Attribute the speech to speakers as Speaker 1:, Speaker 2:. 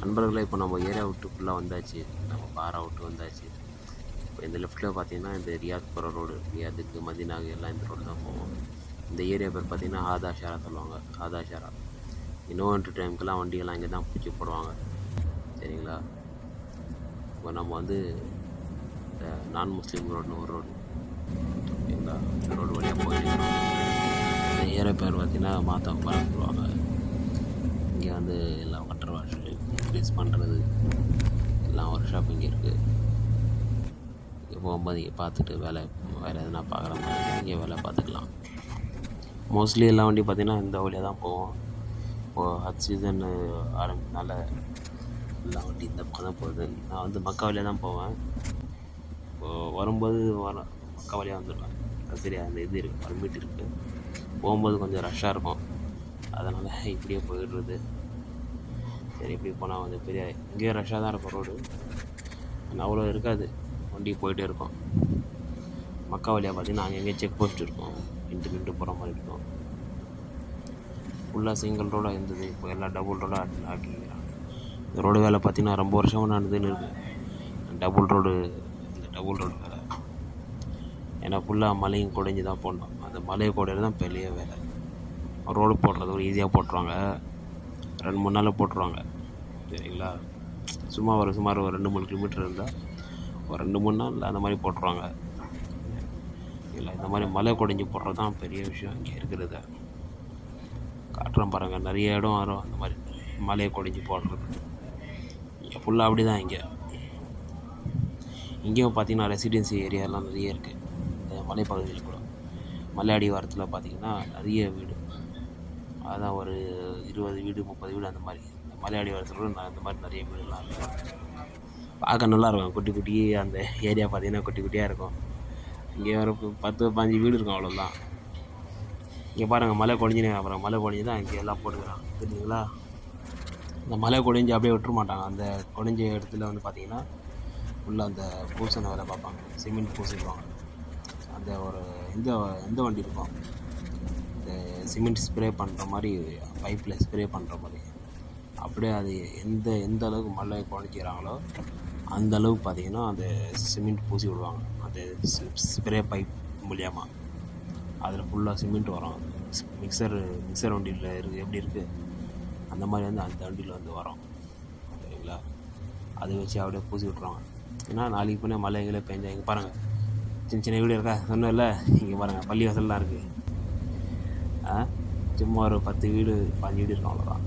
Speaker 1: நண்பர்களே இப்போ நம்ம ஏரியா விட்டு ஃபுல்லாக வந்தாச்சு. நம்ம பாரா விட்டு வந்தாச்சு. இப்போ இந்த லெஃப்ட்டில் பார்த்தீங்கன்னா இந்த ரியாத் போகிற ரோடு ரியாத்துக்கு மதினாக எல்லாம் இந்த ரோடு தான் போவோம். இந்த ஏரியா பேர் பார்த்தீங்கன்னா ஆதா ஷாரா சொல்லுவாங்க. ஆதா ஷாரா. இன்னோவன்ட்டு டைமுக்கெல்லாம் வண்டியெல்லாம் இங்கே தான் பிடிச்சி போடுவாங்க. சரிங்களா? இப்போ நம்ம வந்து இந்த நான் முஸ்லீம் ரோடுன்னு ஒரு ரோடு ஓகேங்களா இந்த ரோடு வழியாக போயிருக்கிறோம் இந்த ஏரியா பேர் பார்த்தீங்கன்னா மாத்தா சொல்லுவாங்க இங்கே வந்து எல்லாம் வாட்டர் வாஷ் க்ளீஸ் பண்ணுறது எல்லாம் ஒர்க் ஷாப் இங்கே இருக்குது இங்கே போகும்போது இங்கே பார்த்துட்டு வேலை வேறு எதுனா பார்க்குற மாதிரி இங்கே வேலை பார்த்துக்கலாம். மோஸ்ட்லி எல்லா வண்டியும் பார்த்திங்கன்னா இந்த வழியாக தான் போவோம். இப்போது ஹத் சீசன் ஆரம்பினால எல்லா வண்டி இந்த பக்கம் தான் போகுது. நான் வந்து மக்கா வழியாக தான் போவேன். இப்போது வரும்போது வர மக்கா வழியாக வந்துடுவேன். சரியா அந்த இது இருக்குது பர்மிட் இருக்குது போகும்போது கொஞ்சம் ரஷ்ஷாக இருக்கும். அதனால் இப்படியே போயிடுறது. சரி இப்படி போனால் வந்து பெரிய இங்கேயும் ரஷ்ஷாக தான் இருக்கும் ரோடு ஆனால் அவ்வளோ இருக்காது. வண்டி போயிட்டே இருக்கும். மக்கா வழியாக பார்த்தீங்கன்னா அங்கே எங்கேயும் செக் போஸ்ட் இருக்கும். நின்று நின்று போகிற மாதிரி இருக்கும். ஃபுல்லாக சிங்கிள் ரோடாக இருந்தது. இப்போ எல்லாம் டபுள் ரோடாக ஆக்கிக்கிறாங்க இந்த ரோடு வேலை பார்த்தீங்கன்னா ரொம்ப வருஷமாக நடந்துன்னு இருக்குது டபுள் ரோடு இந்த டபுள் ரோடு வேலை. ஏன்னா ஃபுல்லாக மலையும் குடைஞ்சி தான் போடணும். அந்த மலையை குடையில தான் பெரிய வேலை. ரோடு போடுறது ஒரு ஈஸியாக போட்டுருவாங்க. ரெண்டு மூணு நாளில் போட்டுருவாங்க. சரிங்களா? சும்மா ஒரு சுமார் ஒரு ரெண்டு மூணு கிலோமீட்டர் இருந்தால் ஒரு ரெண்டு மூணு நாள் அந்த மாதிரி போட்டுருவாங்க. இல்லை இந்த மாதிரி மலை குடைஞ்சி போடுறது தான் பெரிய விஷயம். இங்கே இருக்கிறது காட்டுறோம் பாருங்கள் நிறைய இடம் வரும் அந்த மாதிரி மலையை குடைஞ்சி போடுறது இங்கே ஃபுல்லாக அப்படி தான் இங்கே. இங்கேயும் பார்த்தீங்கன்னா ரெசிடென்சி ஏரியாலாம் நிறைய இருக்குது இந்த மலைப்பகுதியில் கூட. மலை அடிவாரத்தில் பார்த்திங்கன்னா நிறைய வீடு. அதான் ஒரு இருபது வீடு முப்பது வீடு அந்த மாதிரி. இந்த மலையாளி அடிவாரத்தில் நான் அந்த மாதிரி நிறைய வீடுலாம் இருக்கும். பார்க்க நல்லா இருக்கும். குட்டி குட்டி அந்த ஏரியா பார்த்தீங்கன்னா குட்டி குட்டியாக இருக்கும். இங்கே ஒரு பத்து பதினஞ்சு வீடு இருக்கும் அவ்வளோதான் இங்கே பாருங்கள் மலை குடஞ்சினே அப்புறம் மலை குடஞ்சி தான் இங்கே எல்லாம் போட்டுக்கிறாங்க. தெரியுங்களா இந்த மலை குடஞ்சி அப்படியே விட்டுற மாட்டாங்க. அந்த குடஞ்ச இடத்துல வந்து பார்த்தீங்கன்னா ஃபுல்லாக அந்த பூசணை வேலை பார்ப்பாங்க. சிமெண்ட் பூசிடுவாங்க அந்த ஒரு எந்த எந்த வண்டி இருக்கும்? சிமெண்ட் ஸ்ப்ரே பண்ணுற மாதிரி பைப்பில் ஸ்ப்ரே பண்ணுற மாதிரி. அப்படியே அது எந்த எந்த அளவுக்கு மழை குழஞ்சிக்கிறாங்களோ அந்த அளவுக்கு பார்த்தீங்கன்னா அந்த சிமெண்ட் பூசி விடுவாங்க. அந்த ஸ்ப்ரே பைப் மூலியமாக அதில் ஃபுல்லாக சிமெண்ட் வரும். மிக்சர் மிக்சர் வண்டியில் இருக்குது எப்படி இருக்குது அந்த மாதிரி வந்து அந்த வண்டியில் வந்து வரும். சரிங்களா? அதை வச்சு அப்படியே பூசி விட்ருவாங்க ஏன்னா நாளைக்கு போனால் எங்களே பெஞ்சா இங்கே பாருங்கள் சின்ன சின்ன வீடு இருக்கா? சொன்னேன்ல இங்கே பாருங்கள் பள்ளி வாசல்லாம் இருக்குது சும்மா ஒரு பத்து வீடு பாஞ்சு வீடு இருக்கும் அவ்வளோதான்